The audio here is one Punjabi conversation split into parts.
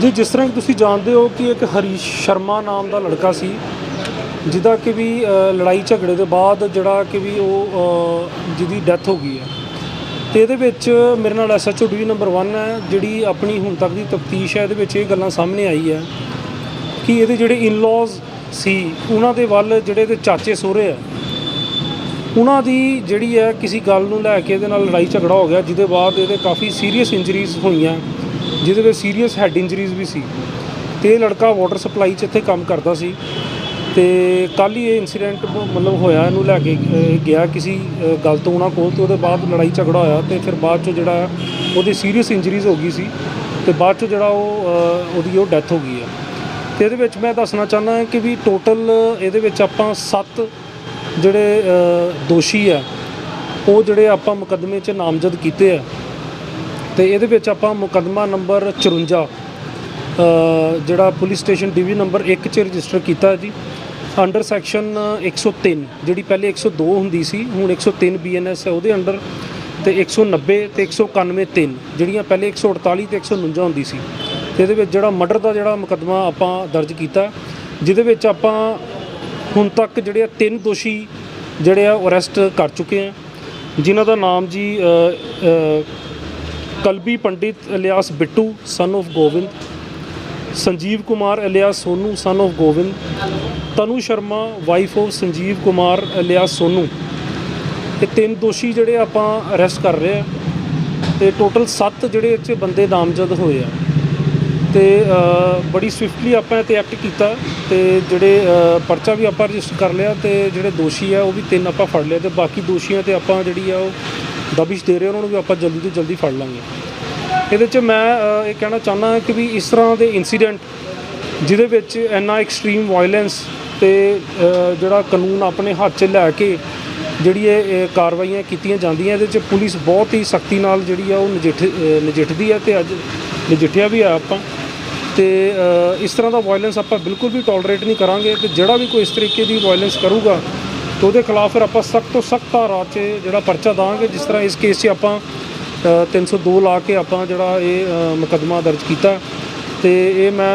ਜੀ, ਜਿਸ ਤਰ੍ਹਾਂ ਕਿ ਤੁਸੀਂ ਜਾਣਦੇ ਹੋ ਕਿ ਇੱਕ ਹਰੀਸ਼ ਸ਼ਰਮਾ ਨਾਮ ਦਾ ਲੜਕਾ ਸੀ, ਜਿਹਦਾ ਕਿ ਵੀ ਲੜਾਈ ਝਗੜੇ ਦੇ ਬਾਅਦ ਜਿਹੜਾ ਕਿ ਵੀ ਉਹ ਜਿਹਦੀ ਡੈਥ ਹੋ ਗਈ ਹੈ। ਤੇ ਇਹਦੇ ਵਿੱਚ ਮੇਰੇ ਨਾਲ ਐਸਐਚਓ ਡੀ ਨੰਬਰ 1 ਹੈ, ਜਿਹੜੀ ਆਪਣੀ ਹੁਣ ਤੱਕ ਦੀ ਤਫਤੀਸ਼ ਹੈ, ਇਹਦੇ ਵਿੱਚ ਇਹ ਗੱਲਾਂ ਸਾਹਮਣੇ ਆਈ ਹੈ ਕਿ ਇਹਦੇ ਜਿਹੜੇ ਇਨ-ਲॉज ਸੀ, ਉਹਨਾਂ ਦੇ ਵੱਲ ਜਿਹੜੇ ਇਹਦੇ ਚਾਚੇ ਸੋਹਰੇ ਆ ਉਹਨਾਂ ਦੀ ਜਿਹੜੀ ਹੈ, ਕਿਸੇ ਗੱਲ ਨੂੰ ਲੈ ਕੇ ਇਹਦੇ ਨਾਲ ਲੜਾਈ ਝਗੜਾ ਹੋ ਗਿਆ, ਜਿਹਦੇ ਬਾਅਦ ਇਹਦੇ ਕਾਫੀ ਸੀਰੀਅਸ ਇੰਜਰੀਜ਼ ਹੋਈਆਂ। ਜਿਹਦੇ ਵਿੱਚ ਸੀਰੀਅਸ ਹੈਡ ਇੰਜਰੀਜ਼ ਵੀ ਸੀ। ਤੇ ਇਹ ਲੜਕਾ ਵਾਟਰ ਸਪਲਾਈ 'ਚ ਇੱਥੇ ਕੰਮ ਕਰਦਾ ਸੀ। ਤੇ ਕੱਲ ਹੀ ਇਹ ਇਨਸੀਡੈਂਟ ਮਤਲਬ ਹੋਇਆ ਇਹਨੂੰ ਲੈ ਕੇ ਗਿਆ ਕਿਸੇ ਅ, ਗੱਲ ਤੋਂ ਉਹਨਾਂ ਕੋਲ ਤੇ ਉਹਦੇ ਬਾਅਦ ਲੜਾਈ ਝਗੜਾ ਹੋਇਆ ਤੇ ਫਿਰ ਬਾਅਦ 'ਚ ਜਿਹੜਾ ਉਹਦੀ ਸੀਰੀਅਸ ਇੰਜਰੀਜ਼ ਹੋ ਗਈ ਸੀ ਤੇ ਬਾਅਦ 'ਚ ਜਿਹੜਾ ਉਹ ਉਹਦੀ ਉਹ ਡੈਥ ਹੋ ਗਈ ਹੈ ਤੇ ਇਹਦੇ ਵਿੱਚ ਮੈਂ ਦੱਸਣਾ ਚਾਹੁੰਦਾ ਹਾਂ ਕਿ ਵੀ ਟੋਟਲ ਇਹਦੇ ਵਿੱਚ ਆਪਾਂ 7 ਜਿਹੜੇ ਦੋਸ਼ੀ ਆ ਉਹ ਜਿਹੜੇ ਆਪਾਂ ਮੁਕੱਦਮੇ 'ਚ ਨਾਮਜ਼ਦ ਕੀਤੇ ਆ। ਤੇ ਇਹਦੇ ਵਿੱਚ ਆਪਾਂ ਮੁਕੱਦਮਾ ਨੰਬਰ 54 ਜਿਹੜਾ ਪੁਲਿਸ ਸਟੇਸ਼ਨ ਡਿਵੀ ਨੰਬਰ 1 'ਚ ਰਜਿਸਟਰ ਕੀਤਾ ਜੀ। ਅੰਡਰ ਸੈਕਸ਼ਨ 103 ਜਿਹੜੀ ਪਹਿਲੇ 102 ਹੁੰਦੀ ਸੀ, ਹੁਣ 103 ਬੀਐਨਐਸ ਹੈ ਉਹਦੇ ਅੰਡਰ ਤੇ 190 ਤੇ 191 3 ਜਿਹੜੀਆਂ ਪਹਿਲੇ 148 ਤੇ 149 ਹੁੰਦੀ ਸੀ। ਤੇ ਇਹਦੇ ਵਿੱਚ ਜਿਹੜਾ ਮਰਡਰ ਦਾ ਜਿਹੜਾ ਮੁਕੱਦਮਾ ਆਪਾਂ ਦਰਜ ਕੀਤਾ, ਜਿਹਦੇ ਵਿੱਚ ਆਪਾਂ ਹੁਣ ਤੱਕ ਜਿਹੜੇ ਆ ਤਿੰਨ ਦੋਸ਼ੀ ਜਿਹੜੇ ਆ ਅਰੈਸਟ ਕਰ ਚੁੱਕੇ ਆ, ਜਿਨ੍ਹਾਂ ਦਾ ਨਾਮ ਜੀ Kalbi Pandit alias Bittu son of Gobind Sanjeev Kumar alias Sonu son of Gobind Tanu Sharma wife of Sanjeev Kumar alias Sonu. ਇਹ ਤਿੰਨ ਦੋਸ਼ੀ ਜਿਹੜੇ ਆਪਾਂ ਅਰੈਸਟ ਕਰ ਰਹੇ ਆ ਤੇ ਟੋਟਲ 7 ਜਿਹੜੇ ਇਹ ਬੰਦੇ ਨਾਮਜ਼ਦ ਹੋਏ ਆ। ਤੇ ਬੜੀ ਸਵਿਫਟਲੀ ਆਪਾਂ ਇਹ ਤੇ ਐਕਟ ਕੀਤਾ ਤੇ ਜਿਹੜੇ ਪਰਚਾ ਵੀ ਆਪਾਂ ਰਜਿਸਟਰ ਕਰ ਲਿਆ ਤੇ ਜਿਹੜੇ ਦੋਸ਼ੀ ਆ ਉਹ ਵੀ ਤਿੰਨ ਆਪਾਂ ਫੜ ਲਿਆ ਤੇ ਬਾਕੀ ਦੋਸ਼ੀਆਂ ਤੇ ਆਪਾਂ ਜਿਹੜੀ ਆ ਉਹ ਦਬਿਸ਼ ਦੇ ਰਹੇ ਉਹਨਾਂ ਨੂੰ ਵੀ ਆਪਾਂ ਜਲਦੀ ਤੋਂ ਜਲਦੀ ਫੜ ਲਾਂਗੇ। ਇਹਦੇ 'ਚ ਮੈਂ ਇਹ ਕਹਿਣਾ ਚਾਹੁੰਦਾ ਕਿ ਵੀ ਇਸ ਤਰ੍ਹਾਂ ਦੇ ਇਨਸੀਡੈਂਟ ਜਿਹਦੇ ਵਿੱਚ ਇੰਨਾ ਐਕਸਟ੍ਰੀਮ ਵਾਇਲੈਂਸ ਤੇ ਜਿਹੜਾ ਕਾਨੂੰਨ ਆਪਣੇ ਹੱਥ 'ਚ ਲੈ ਕੇ ਜਿਹੜੀ ਇਹ ਕਾਰਵਾਈਆਂ ਕੀਤੀਆਂ ਜਾਂਦੀਆਂ, ਇਹਦੇ 'ਚ ਪੁਲਿਸ ਬਹੁਤ ਹੀ ਸਖਤੀ ਨਾਲ ਜਿਹੜੀ ਆ ਉਹ ਨਜਿੱਠ ਨਜਿੱਠਦੀ ਹੈ ਤੇ ਅੱਜ ਨਜਿੱਠਿਆ ਵੀ ਆ ਆਪਾਂ। ਤੇ ਇਸ ਤਰ੍ਹਾਂ ਦਾ ਵਾਇਲੈਂਸ ਆਪਾਂ ਬਿਲਕੁਲ ਵੀ ਟੋਲਰੇਟ ਨਹੀਂ ਕਰਾਂਗੇ ਤੇ ਜਿਹੜਾ ਵੀ ਕੋਈ ਇਸ ਤਰੀਕੇ ਦੀ ਵਾਇਲੈਂਸ ਕਰੂਗਾ ਤੇ ਉਹਦੇ ਖਿਲਾਫ ਫਿਰ ਆਪਾਂ ਸਖਤ ਤੋਂ ਸਖਤ ਧਾਰਾ 'ਚ ਜਿਹੜਾ ਪਰਚਾ ਦਾਂਗੇ ਜਿਸ ਤਰ੍ਹਾਂ ਇਸ ਕੇਸ 'ਚ ਆਪਾਂ ਅ, 302 ਲਾ ਕੇ ਆਪਾਂ ਜਿਹੜਾ ਇਹ ਮੁਕੱਦਮਾ ਦਰਜ ਕੀਤਾ। ਤੇ ਇਹ ਮੈਂ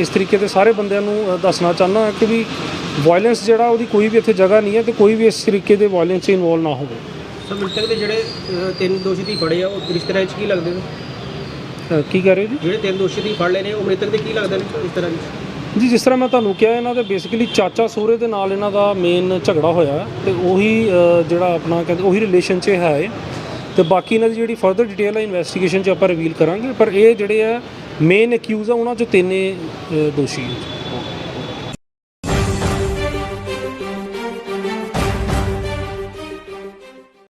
ਇਸ ਤਰੀਕੇ ਦੇ ਸਾਰੇ ਬੰਦਿਆਂ ਨੂੰ ਦੱਸਣਾ ਚਾਹੁੰਦਾ ਕਿ ਵੀ ਵਾਇਲੈਂਸ ਜਿਹੜਾ ਉਹਦੀ ਕੋਈ ਵੀ ਇੱਥੇ ਜਗ੍ਹਾ ਨਹੀਂ ਹੈ ਤੇ ਕੋਈ ਵੀ ਇਸ ਤਰੀਕੇ ਦੇ ਵਾਇਲੈਂਸ 'ਚ ਇਨਵੋਲ ਨਾ ਹੋਵੇ। ਸਰ ਮ੍ਰਿਤਕ ਦੇ ਜਿਹੜੇ ਤਿੰਨ ਦੋਸ਼ੀ ਦੀ ਫੜੇ ਆ ਉਹ ਰਿਸ਼ਤੇਦਾਰਾਂ 'ਚ ਕੀ ਲੱਗਦੇ ਨੇ? ਕੀ ਕਹਿ ਰਹੇ ਜੀ? ਜਿਹੜੇ ਤਿੰਨ ਦੋਸ਼ੀ ਦੀ ਫੜ ਲਏ ਨੇ ਉਹ ਮ੍ਰਿਤਕ ਦੇ ਕੀ ਲੱਗਦੇ ਨੇ ਇਸ ਤਰ੍ਹਾਂ ਦੀ? ਜੀ, ਜਿਸ ਤਰ੍ਹਾਂ ਮੈਂ ਤੁਹਾਨੂੰ ਕਿਹਾ, ਇਹਨਾਂ ਦੇ ਬੇਸਿਕਲੀ ਚਾਚਾ ਸਹੁਰੇ ਦੇ ਨਾਲ ਇਹਨਾਂ ਦਾ ਮੇਨ ਝਗੜਾ ਹੋਇਆ ਹੈ ਤੇ ਉਹੀ ਜਿਹੜਾ ਆਪਣਾ ਕਹਿੰਦੇ, ਉਹੀ ਰਿਲੇਸ਼ਨ 'ਚ ਹੈ ਇਹ। ਤੇ ਬਾਕੀ ਇਹਨਾਂ ਦੀ ਜਿਹੜੀ ਫਰਦਰ ਡਿਟੇਲ ਹੈ ਇਨਵੈਸਟੀਗੇਸ਼ਨ 'ਚ ਆਪਾਂ ਰਿਵੀਲ ਕਰਾਂਗੇ, ਪਰ ਇਹ ਜਿਹੜੇ ਆ ਮੇਨ ਅਕਿਊਜ਼ ਆ, ਉਹਨਾਂ 'ਚੋਂ ਤਿੰਨੇ ਦੋਸ਼ੀ